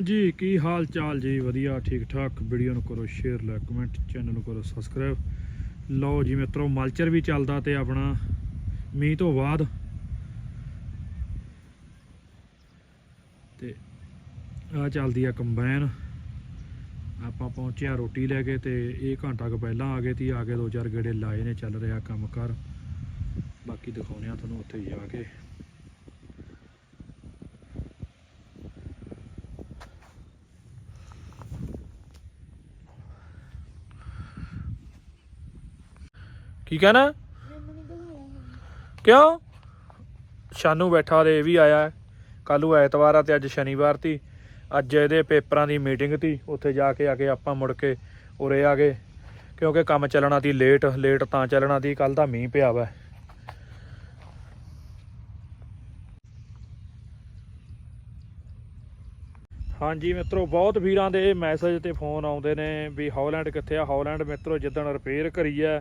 ਜੀ, ਕੀ ਹਾਲ ਚਾਲ? ਜੀ, ਵਧੀਆ, ਠੀਕ ਠਾਕ। ਵੀਡੀਓ ਨੂੰ ਕਰੋ ਸ਼ੇਅਰ ਲਾਈਕ ਕਮੈਂਟ ਚੈਨਲ ਨੂੰ ਕਰੋ ਸਬਸਕ੍ਰਾਈਬ ਲਓ ਜੀ ਮਿੱਤਰੋ, ਮਲਚਰ ਵੀ ਚੱਲਦਾ ਤੇ ਆਪਣਾ ਮੀਂਹ ਤੋਂ ਬਾਅਦ ਤੇ ਆ ਚੱਲਦੀ ਆ ਕੰਬਾਈਨ। ਆਪਾਂ ਪਹੁੰਚਿਆ ਰੋਟੀ ਲੈ ਕੇ ਤੇ ਇਹ ਘੰਟਾ ਕੁ ਪਹਿਲਾਂ ਆ ਗਏ ਤੀ ਆ ਕੇ ਦੋ ਚਾਰ ਗੇੜੇ ਲਾਏ ਨੇ, ਚੱਲ ਰਿਹਾ ਕੰਮ ਕਰ। ਬਾਕੀ ਦਿਖਾਉਣੇ ਆ ਤੁਹਾਨੂੰ ਉੱਥੇ ਜਾ ਕੇ। ਠੀਕ ਹੈ ਨਾ? ਕਿਉਂ? ਸ਼ਾਨੂ ਬੈਠਾ ਦੇ ਇਹ ਵੀ ਆਇਆ ਕੱਲ ਨੂੰ ਐਤਵਾਰ ਆ ਤੇ ਅੱਜ ਸ਼ਨੀਵਾਰ ਤੀ। ਅੱਜ ਇਹਦੇ ਪੇਪਰਾਂ ਦੀ ਮੀਟਿੰਗ ਤੀ। ਉੱਥੇ ਜਾ ਕੇ ਆ ਕੇ ਆਪਾਂ ਮੁੜ ਕੇ ਉਰੇ ਆ ਗਏ। ਕਿਉਂਕਿ ਕੰਮ ਚੱਲਣਾ ਤੀ ਲੇਟ ਲੇਟ ਤਾਂ ਚੱਲਣਾ ਤੀ। ਕੱਲ ਦਾ ਮੀਂਹ ਪਿਆ ਵਾ। ਹਾਂਜੀ ਮਿੱਤਰੋ, ਬਹੁਤ ਵੀਰਾਂ ਦੇ ਮੈਸੇਜ ਤੇ ਫੋਨ ਆਉਂਦੇ ਨੇ ਵੀ ਹੌਲੈਂਡ ਕਿੱਥੇ ਆ? ਹੌਲੈਂਡ ਮਿੱਤਰੋ, ਜਿੱਦਣ ਰਿਪੇਅਰ ਕਰੀ ਆ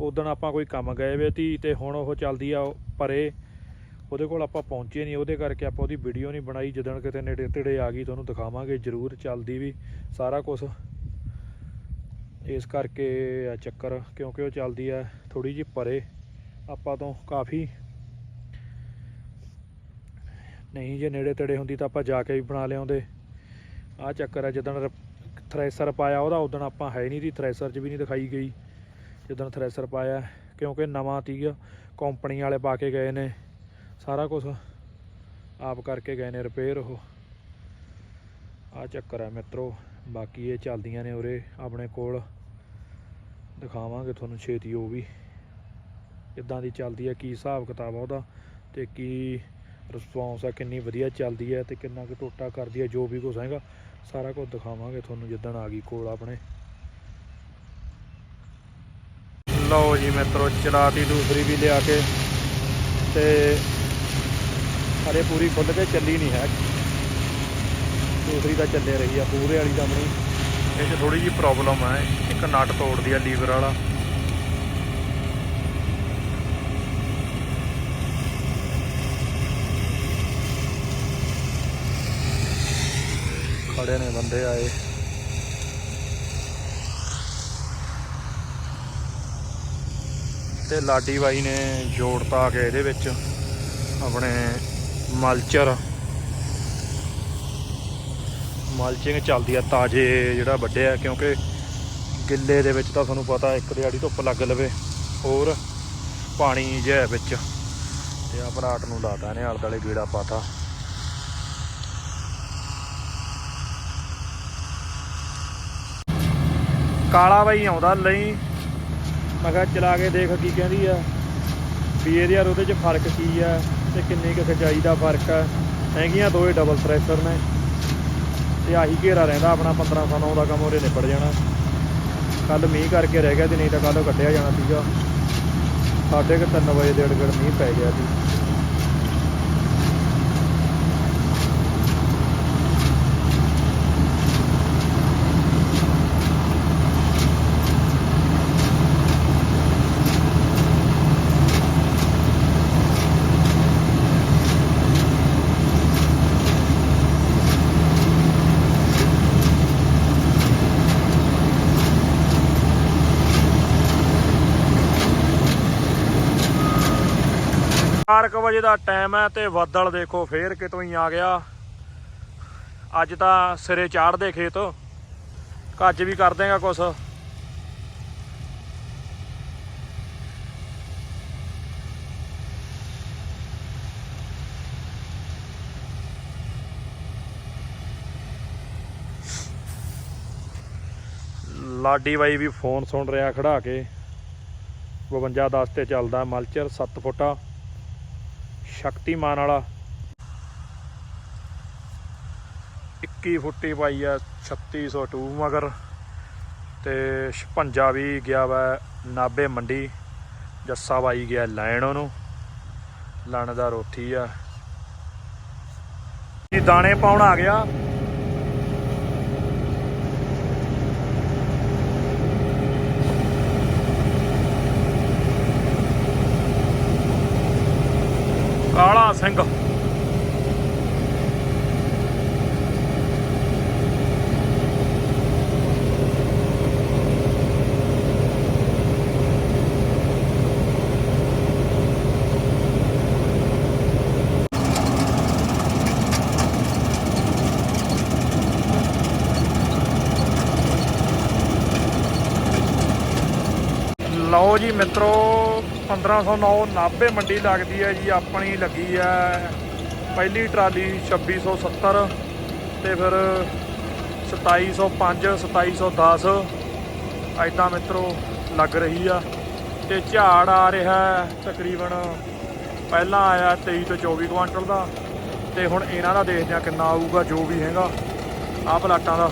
ਉਦੋਂ ਆਪਾਂ ਕੋਈ ਕੰਮ ਗਏ ਵੇ ਤੀ ਤੇ ਹੁਣ ਉਹ ਚੱਲਦੀ ਆ ਪਰੇ। ਉਹਦੇ ਕੋਲ ਆਪਾਂ ਪਹੁੰਚੇ ਨਹੀਂ। ਉਹਦੇ ਕਰਕੇ ਆਪਾਂ ਉਹਦੀ ਵੀਡੀਓ ਨਹੀਂ ਬਣਾਈ। ਜਦੋਂ ਕਿਤੇ ਨੇੜੇ ਤੇੜੇ ਆ ਗਈ ਤੁਹਾਨੂੰ ਦਿਖਾਵਾਂਗੇ। ਜ਼ਰੂਰ ਚੱਲਦੀ ਵੀ ਸਾਰਾ ਕੁਝ ਇਸ ਕਰਕੇ ਆ ਚੱਕਰ, ਕਿਉਂਕਿ ਉਹ ਚੱਲਦੀ ਆ ਥੋੜੀ ਜਿਹੀ ਪਰੇ। ਆਪਾਂ ਤੋਂ ਕਾਫੀ ਨਹੀਂ, ਜੇ ਨੇੜੇ ਤੇੜੇ ਹੁੰਦੀ ਤਾਂ ਆਪਾਂ ਜਾ ਕੇ ਵੀ ਬਣਾ ਲਿਆਉਂਦੇ। ਆ ਚੱਕਰ ਆ, ਜਦੋਂ ਥ੍ਰੈਸ਼ਰ ਪਾਇਆ ਉਹਦਾ, ਉਦੋਂ ਆਪਾਂ ਹੈ ਨਹੀਂ ਦੀ। ਥ੍ਰੈਸ਼ਰ 'ਚ ਵੀ ਨਹੀਂ ਦਿਖਾਈ ਗਈ। ਜਿੱਦਣ ਥ੍ਰੈਸ਼ਰ ਪਾਇਆ, ਕਿਉਂਕਿ ਨਵਾਂ ਤੀਗਾ ਕੰਪਨੀ ਵਾਲੇ ਪਾ ਕੇ ਗਏ ਨੇ। ਸਾਰਾ ਕੁਝ ਆਪ ਕਰਕੇ ਗਏ ਨੇ ਰਿਪੇਅਰ ਉਹ। ਆ ਚੱਕਰ ਹੈ ਮਿੱਤਰੋ, ਬਾਕੀ ਇਹ ਚੱਲਦੀਆਂ ਨੇ ਉਰੇ, ਆਪਣੇ ਕੋਲ। ਦਿਖਾਵਾਂਗੇ ਤੁਹਾਨੂੰ ਛੇਤੀ ਉਹ ਵੀ। ਕਿੱਦਾਂ ਦੀ ਚੱਲਦੀ ਹੈ ਕੀ ਹਿਸਾਬ ਕਿਤਾਬ ਆ ਉਹਦਾ, ਤੇ ਕੀ ਰਿਸਪੌਂਸ ਆ, ਕਿੰਨੀ ਵਧੀਆ ਚੱਲਦੀ ਹੈ ਤੇ ਕਿੰਨਾ ਕੁ ਟੋਟਾ ਕਰਦੀ ਹੈ ਜੋ ਵੀ ਕੁਝ ਹੈਗਾ, ਸਾਰਾ ਕੁਝ ਦਿਖਾਵਾਂਗੇ ਤੁਹਾਨੂੰ ਜਿੱਦਣ ਆ ਗਈ ਕੋਲ ਆਪਣੇ। ਲਓ ਜੀ ਮਿੱਤਰੋ ਚਲਾਤੀ ਦੂਸਰੀ ਵੀ ਲਿਆ ਕੇ ਤੇ ਹਲੇ ਪੂਰੀ ਖੁੱਲ ਕੇ ਚੱਲੀ ਨਹੀਂ ਹੈ। ਦੂਸਰੀ ਤਾਂ ਚੱਲੇ ਰਹੀ ਆ, ਪੂਰੇ ਵਾਲੀ ਤਾਂ ਆਪਣੀ। ਇਹ 'ਚ ਥੋੜੀ ਜੀ ਪ੍ਰੋਬਲਮ ਹੈ ਇੱਕ ਨਟ ਤੋੜਦੀ ਆ ਲੀਵਰ ਵਾਲਾ। ਖੜੇ ਨੇ ਬੰਦੇ ਆਏ। ਤੇ ਲਾਡੀ ਬਾਈ ਨੇ ਜੋੜਤਾ ਕੇ ਇਹਦੇ ਵਿੱਚ ਆਪਣੇ ਮਲਚਰ। ਮਲਚਿੰਗ ਚੱਲਦੀ ਆ ਤਾਜ਼ੇ ਜਿਹੜਾ ਵੱਡਿਆ ਕਿਉਂਕਿ ਗਿੱਲੇ ਦੇ ਵਿੱਚ ਤਾਂ ਤੁਹਾਨੂੰ ਪਤਾ ਇੱਕ ਦਿਹਾੜੀ ਧੁੱਪ ਲੱਗ ਲਵੇ, ਹੋਰ ਪਾਣੀ ਜਿਹਾ ਵਿੱਚ। ਤੇ ਆ ਭਰਾਟ ਨੂੰ ਲਾਤਾ ਇਹਨੇ, ਆਲੇ ਦੁਆਲੇ ਗੇੜਾ ਪਾਤਾ। ਕਾਲਾ ਬਾਈ ਆਉਂਦਾ ਲਈ। ਮੈਂ ਕਿਹਾ ਚਲਾ ਕੇ ਦੇਖ ਕੀ ਕਹਿੰਦੀ ਆ। ਵੀ ਇਹਦੇ ਯਾਰ ਉਹਦੇ 'ਚ ਫ਼ਰਕ ਕੀ ਆ ਤੇ ਕਿੰਨੀ ਕੁ ਖਚਾਈ ਦਾ ਫ਼ਰਕ ਆ। ਹੈਗੀਆਂ ਦੋਏ ਡਬਲ ਥ੍ਰੈਸ਼ਰ ਨੇ। ਤੇ ਆਹੀ ਘੇਰਾ ਰਹਿੰਦਾ ਆਪਣਾ 1509 ਦਾ ਕੰਮ ਉਹਦੇ ਨਿਬੜ ਜਾਣਾ। ਕੱਲ ਮੀਂਹ ਕਰਕੇ ਰਹਿ ਗਿਆ ਤੇ ਨਹੀਂ ਤਾਂ ਕੱਲ ਕੱਢਿਆ ਜਾਣਾ ਸੀਗਾ। ਸਾਢੇ ਕੁ ਤਿੰਨ ਵਜੇ ਡੇਢ ਗੜ ਮੀਂਹ ਪੈ ਗਿਆ ਸੀ। ਚਾਰ ਕੁ ਵਜੇ ਦਾ ਟਾਈਮ ਹੈ ਤੇ ਬੱਦਲ ਦੇਖੋ ਫੇਰ ਕਿਤੋਂ ਹੀ ਆ ਗਿਆ। ਅੱਜ ਤਾਂ ਸਿਰੇ ਚਾੜਦੇ ਖੇਤ। ਕੱਜ ਵੀ ਕਰ ਦੇਗਾ ਕੁਛ। ਲਾਡੀ ਬਾਈ ਵੀ ਫੋਨ ਸੁਣ ਰਿਹਾ ਖੜਾ ਕੇ। 52 10 ਤੇ ਚੱਲਦਾ ਮਲਚਰ 7 ਫੁੱਟਾ। ਸ਼ਕਤੀਮਾਨ ਵਾਲਾ। 21 ਫੁੱਟੀ ਪਾਈ ਆ 3602 ਮਗਰ। ਤੇ 56 ਵੀ ਗਿਆ ਵਾ ਨਾਬੇ ਮੰਡੀ, ਜੱਸਾ ਬਾਈ ਗਿਆ ਲੈਣ ਉਹਨੂੰ। ਲਣ ਦਾ ਰੋਠੀ ਆ। ਜੀ ਦਾਣੇ ਪਾਉਣ ਆ ਗਿਆ। ਸਿੰਘ ਲਓ ਜੀ ਮਿੱਤਰੋ 1509 ਨਾਭੇ ਮੰਡੀ ਲੱਗਦੀ ਹੈ ਜੀ, ਆਪਣੀ ਲੱਗੀ ਹੈ। ਪਹਿਲੀ ਟਰਾਲੀ 2670 ਤੇ ਫਿਰ 2705 2710 ਐਦਾਂ ਮਿੱਤਰੋ ਲੱਗ ਰਹੀ ਆ। ਤੇ ਝਾੜ ਆ ਰਿਹਾ ਤਕਰੀਬਨ ਪਹਿਲਾਂ ਆਇਆ 23 ਤੋਂ 24 ਕੁਆਂਟਲ ਦਾ। ਤੇ ਹੁਣ ਇਹਨਾਂ ਦਾ ਦੇਖਦੇ ਆ ਕਿੰਨਾ ਆਊਗਾ, ਜੋ ਵੀ ਹੈਗਾ। ਆਹ ਪਲਾਟਾਂ ਦਾ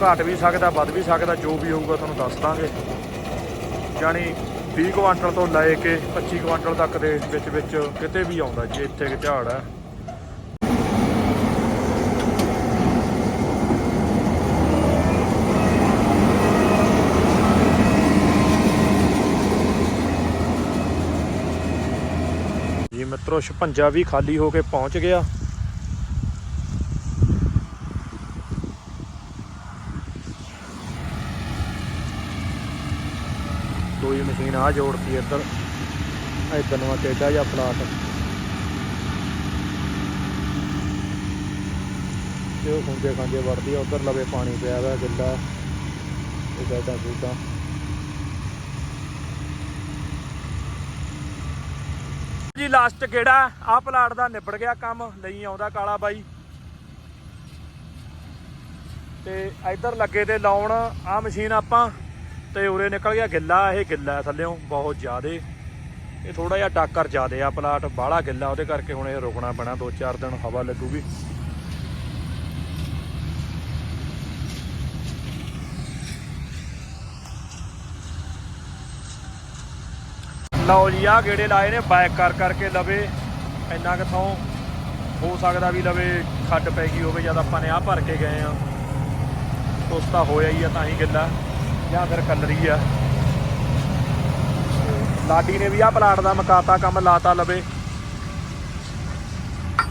ਘਟ ਵੀ ਸਕਦਾ, ਵੱਧ ਵੀ ਸਕਦਾ, ਜੋ ਵੀ ਹੋਊਗਾ ਤੁਹਾਨੂੰ ਦੱਸ ਦਾਂਗੇ। ਯਾਨੀ 20 ਕੁਆਂਟਲ ਤੋਂ ਲੈ ਕੇ 25 ਕੁਆਂਟਲ ਤੱਕ ਦੇ ਵਿੱਚ ਵਿੱਚ ਕਿਤੇ ਵੀ ਆਉਂਦਾ ਜੀ, ਇੱਥੇ ਕਿ ਝਾੜ ਹੈ। ਜੀ ਮਿੱਤਰੋ 56 ਵੀ ਖਾਲੀ ਹੋ ਕੇ ਪਹੁੰਚ ਗਿਆ ਦੋਈ ਮਸ਼ੀਨ ਆ ਜੋੜਤੀ ਇੱਧਰ। ਇੱਧਰ ਨੂੰ ਆ ਟੇਡਾ ਜਾਂ ਪਲਾਟ ਤੇ ਉਹ ਖੁੰਝੇ ਖਾਂਜੇ ਵੜਦੀ ਆ, ਉਧਰ ਲਵੇ ਪਾਣੀ ਪਿਆ ਵਾ, ਗਿੱਲਾ। ਇਹ ਗਾਡਾ ਗੂਡਾ ਜੀ ਲਾਸਟ ਕਿਹੜਾ? ਆ ਪਲਾਟ ਦਾ ਨਿਬੜ ਗਿਆ ਕੰਮ, ਲਈ ਆਉਂਦਾ ਕਾਲਾ ਬਾਈ। ਤੇ ਇੱਧਰ ਲੱਗੇ ਤੇ ਲਾਉਣ ਆ ਮਸ਼ੀਨ ਆਪਾਂ। ਤੇ ਉਰੇ ਨਿਕਲ ਗਿਆ ਗਿੱਲਾ, ਇਹ ਗਿੱਲਾ ਹੈ ਥੱਲਿਓਂ ਬਹੁਤ ਜ਼ਿਆਦੇ। ਇਹ ਥੋੜਾ ਜਿਹਾ ਡਾਕਰ ਜ਼ਿਆਦੇ ਆ ਪਲਾਟ, ਬਾਹਲਾ ਗਿੱਲਾ, ਉਹਦੇ ਕਰਕੇ ਹੁਣ ਇਹ ਰੁਕਣਾ ਪੈਣਾ 2-4 ਦਿਨ ਹਵਾ ਲੱਗੂਗੀ। ਲਓ ਜੀ ਆ ਗੇੜੇ ਲਾਏ ਨੇ ਬੈਕ ਕਰ ਕਰਕੇ ਲਵੇ, ਇੰਨਾ ਕਿਥੋਂ ਹੋ ਸਕਦਾ ਵੀ ਲਵੇ, ਖੱਡ ਪੈ ਗਈ ਹੋਵੇ, ਜਦ ਆਪਾਂ ਨੇ ਆ ਭਰ ਕੇ ਗਏ ਆ। ਤੋਸਤਾ ਹੋਇਆ ਹੀ ਆ ਤਾਂ ਹੀ ਗਿੱਲਾ। ਜਾਂ ਫਿਰ ਕਲਰੀ ਆ। ਲਾਡੀ ਨੇ ਵੀ ਆ ਪਲਾਟ ਦਾ ਮਕਾਤਾ ਕੰਮ ਲਾਤਾ ਲਵੇ।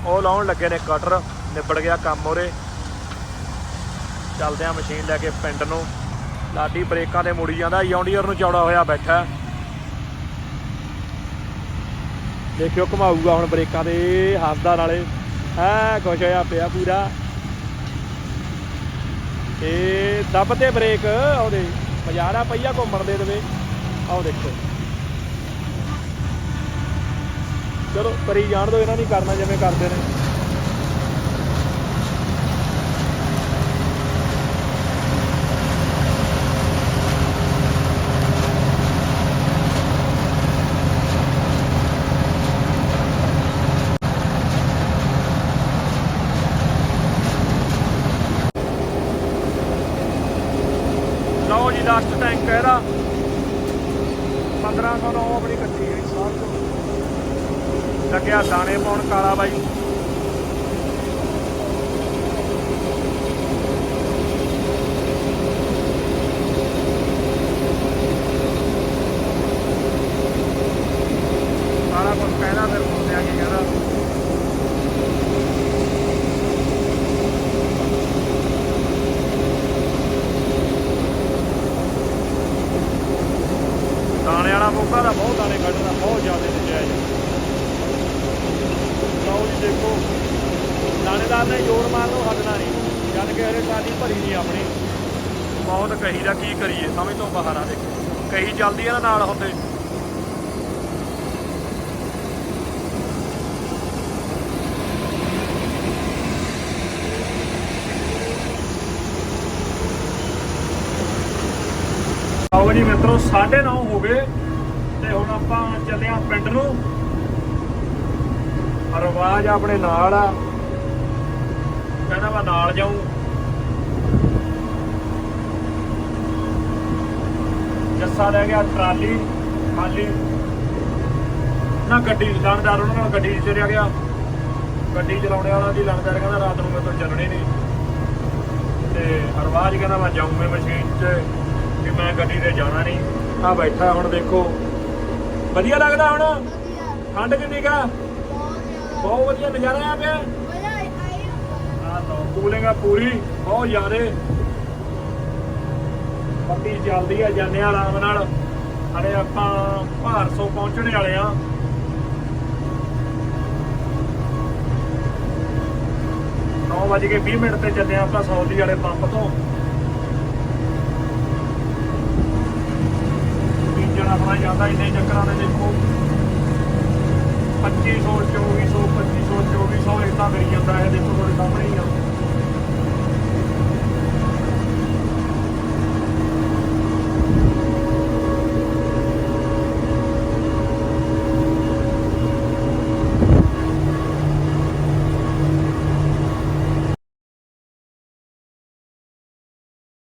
ਉਹ ਲਾਉਣ ਲੱਗੇ ਨੇ ਕਟਰ, ਨਿਬੜ ਗਿਆ ਕੰਮ ਉਹਰੇ ਚੱਲਦੇ ਆ ਮਸ਼ੀਨ ਲੈ ਕੇ ਪਿੰਡ ਨੂੰ। ਲਾਡੀ ਬ੍ਰੇਕਾਂ ਤੇ ਮੁੜੀ ਜਾਂਦਾ, ਯੌਂਡੀਅਰ ਨੂੰ ਚੌੜਾ ਹੋਇਆ ਬੈਠਾ। ਦੇਖਿਓ ਘਮਾਊਗਾ ਹੁਣ ਬ੍ਰੇਕਾਂ ਤੇ, ਹੱਸਦਾ ਨਾਲੇ। ਹੈ, ਖੁਸ਼ ਹੋਇਆ ਪਿਆ ਪੂਰਾ। ਤੇ ਦੱਬ ਤੇ ਬ੍ਰੇਕ ਉਹਦੇ। ਮਜ਼ਾਰਾ ਪਈਆ ਘੁੰਮਣ ਦੇ ਦੇਵੇ ਆਓ ਦੇਖੋ। ਚਲੋ, ਕਰੀ ਜਾਣ ਦੋ, ਇਹਨਾਂ ਨਹੀਂ ਕਰਨਾ ਜਿਵੇਂ ਕਰਦੇ ਨੇ ਲਓ ਜੀ ਲਾਸਟ ਟੈਂਕ ਹੈ ਇਹਦਾ 1509 ਆਪਣੀ ਕੱਚੀ ਹੈ ਸਾਹ ਤੋਂ ਲੱਗਿਆ ਦਾਣੇ ਪਾਉਣ ਕਾਲਾ ਬਾਈ। ਸਾਰਾ ਕੁਝ ਕਹਿਣਾ ਫਿਰ ਮੁੰਡਿਆਂ ਕੀ ਕਹਿੰਦਾ। ਦਾਣੇ ਵਾਲਾ ਮੌਕਾ ਦਾ ਬਹੁਤ ਦਾਣੇ ਕੱਢਦਾ, ਬਹੁਤ ਜ਼ਿਆਦਾ ਨਜਾਇਜ਼ ਲਓ ਜੀ ਦੇਖੋ ਦਾਣੇਦਾਰ ਨੇ ਜੋਰ ਮਾਰਨ ਨੂੰ ਹੱਦਣਾ ਨਹੀਂ। ਜਦ ਕਿ ਹਰੇ ਸਾਡੀ ਭਰੀ ਨਹੀਂ ਆਪਣੀ। ਬਹੁਤ ਕਹੀ ਦਾ ਕੀ ਕਰੀਏ ਸਮਝ ਤੋਂ ਬਾਹਰ ਆ ਦੇਖੋ। ਕਹੀ ਚੱਲਦੀ ਆ ਨਾ ਨਾਲ ਹੁੰਦੇ। ਆਓ ਜੀ ਮਿੱਤਰੋ 9:30 ਹੋ ਗਏ ਤੇ ਹੁਣ ਆਪਾਂ ਚੱਲੇ ਆ ਪਿੰਡ ਨੂੰ। ਰਵਾਜ ਆਪਣੇ ਨਾਲ ਆ। ਕਹਿੰਦਾ ਮੈਂ ਨਾਲ ਜਾਊਂ। ਜੱਸਾ ਲੈ ਗਿਆ ਟਰਾਲੀ ਖਾਲੀ। ਨਾ ਗੱਡੀ ਲਾਣਦਾਰ ਉਹਨਾਂ ਨਾਲ ਗੱਡੀ ਚੜਿਆ ਗਿਆ। ਗੱਡੀ ਚਲਾਉਣੇ ਵਾਲਾ ਦੀ ਲਾਣਦਾਰ ਕਹਿੰਦਾ ਰਾਤ ਨੂੰ ਮੈਂ ਤੋਂ ਚੱਲਣੀ ਨਹੀਂ। ਤੇ ਹਰਵਾਜ ਕਹਿੰਦਾ ਮੈਂ ਜਾਊਂਗਾ ਮਸ਼ੀਨ 'ਚ ਵੀ ਮੈਂ ਗੱਡੀ ਤੇ ਜਾਣਾ ਨਹੀਂ। ਆ ਬੈਠਾ ਹੁਣ ਦੇਖੋ। ਵਧੀਆ ਲੱਗਦਾ ਹੁਣ? ਠੰਡ ਕਿੰਨੀ ਕਾ ਬਹੁਤ ਵਧੀਆ ਨਜ਼ਾਰਾ ਆ ਪਿਆ। ਕੂਲਿੰਗ ਆ ਪੂਰੀ, ਬਹੁਤ ਜ਼ਿਆਦੇ। ਬੱਤੀ ਚੱਲਦੀ ਆ ਜਾਂਦੇ ਆ ਆਰਾਮ ਨਾਲ। ਹਲੇ ਆਪਾਂ ਭਾਰਸੋਂ ਪਹੁੰਚਣੇ ਵਾਲੇ ਆ। ਨੌ ਕੇ 20 ਮਿੰਟ ਤੇ ਚੱਲੇ ਆ ਆਪਾਂ ਸੌਦੀ ਵਾਲੇ ਪੰਪ ਤੋਂ। ਆਉਣਾ ਜਾਂਦਾ ਇੰਨੇ ਚੱਕਰਾਂ ਦੇ ਦੇਖੋ। 2500 2400 2500 2400 ਇਦਾਂ ਕਰੀ ਜਾਂਦਾ ਹੈ ਦੇਖੋ ਤੁਹਾਡੇ ਸਾਹਮਣੇ ਹੀ ਆ।